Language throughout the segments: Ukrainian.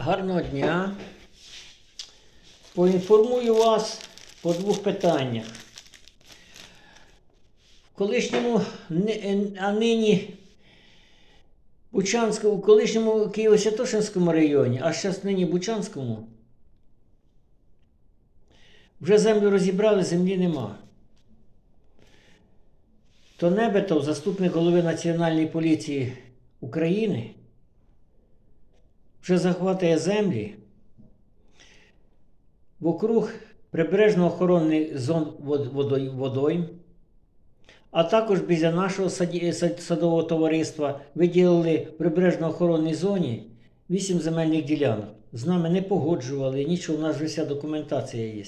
Гарного дня. Поінформую вас по двох питаннях. В колишньому, а нині Бучанському, в колишньому Києво-Святошинському районі, а зараз нині Бучанському, вже землю розібрали, землі нема. То Небетов, заступник голови Національної поліції України, вже захватує землі вокруг прибережно-охоронних зон вод- водой- водойм, а також біля нашого садового товариства виділили в прибережно-охоронній зоні 8 земельних ділянок. З нами не погоджували, нічого, у нас вже вся документація є.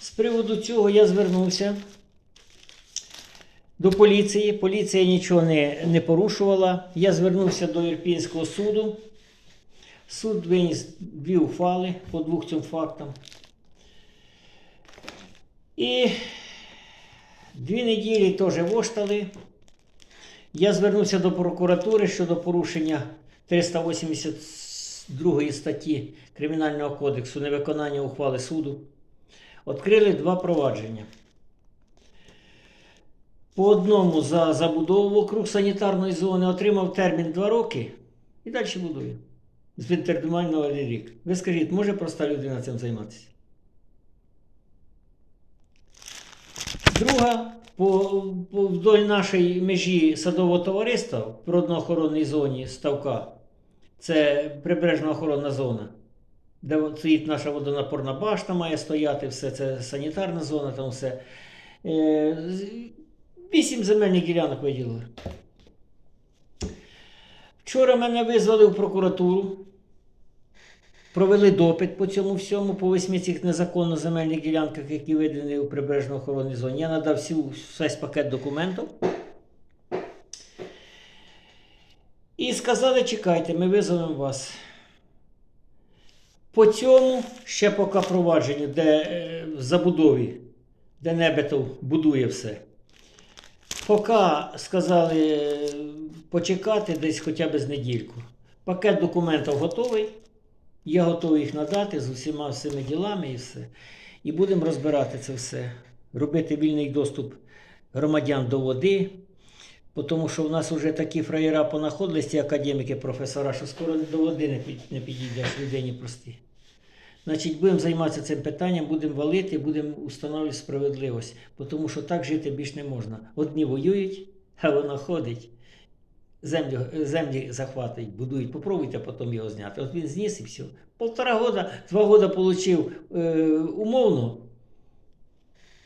З приводу цього я звернувся до поліції. Поліція нічого не, не порушувала. Я звернувся до Ірпінського суду. Суд виніс дві ухвали по двох цим фактам. І дві неділі теж воштали. Я звернувся до прокуратури щодо порушення 382 статті Кримінального кодексу невиконання ухвали суду. Відкрили два провадження. По одному за забудову вокруг санітарної зони отримав термін 2 роки і далі будує. З інтердумального рік. Ви скажіть, може проста людина цим займатися? Друга, по, по вдоль нашої межі садового товариства в природно-охоронній зоні ставка, це прибережна охоронна зона, де стоїть наша водонапорна башта, має стояти, все це санітарна зона, там все. Е, Вісім земельних ділянок виділили. Вчора мене визвали в прокуратуру. Провели допит по цьому всьому, по восьми цих незаконно земельних ділянках, які видані у прибережно охоронній зоні. Я надав всю, весь пакет документів. І сказали, чекайте, ми визовемо вас. По цьому ще поки провадженню, де е, в забудові, де Небетов будує все. Поки сказали е, почекати десь хоча б з недільку. Пакет документів готовий. Я готовий їх надати з усіма всіми ділами і все. І будемо розбирати це все. Робити вільний доступ громадян до води. Тому що в нас вже такі фраєра понаходились, ці академіки, професора, що скоро до води не підійдеш людині прості. Значить, будемо займатися цим питанням, будемо валити, будемо встановлювати справедливість. Тому що так жити більш не можна. Одні воюють, а воно ходить. Землю, землі захватують, будують. Попробуйте потім його зняти. От він зніс і все. Полтора года, два года отримав е, умовно.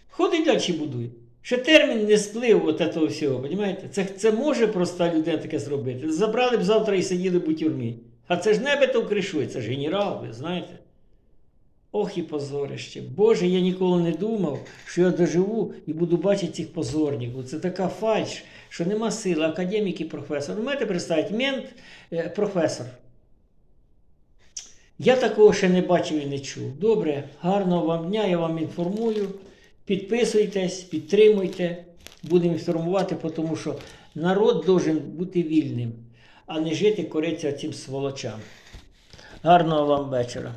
Ходить далі будує. Ще термін не сплив от цього всього, розумієте? Це, це може проста людина таке зробити. Забрали б завтра і сиділи б у тюрмі. А це ж небето кришує, це ж генерал, ви знаєте. Ох і позорище. Боже, я ніколи не думав, що я доживу і буду бачити цих позорників. Це така фальш, що нема сили. Академік і професор. Ви можете представити, мент, е, професор. Я такого ще не бачив і не чув. Добре, гарного вам дня, я вам інформую. Підписуйтесь, підтримуйте. Будемо інформувати, тому що народ должен бути вільним, а не жити кориться цим сволочам. Гарного вам вечора.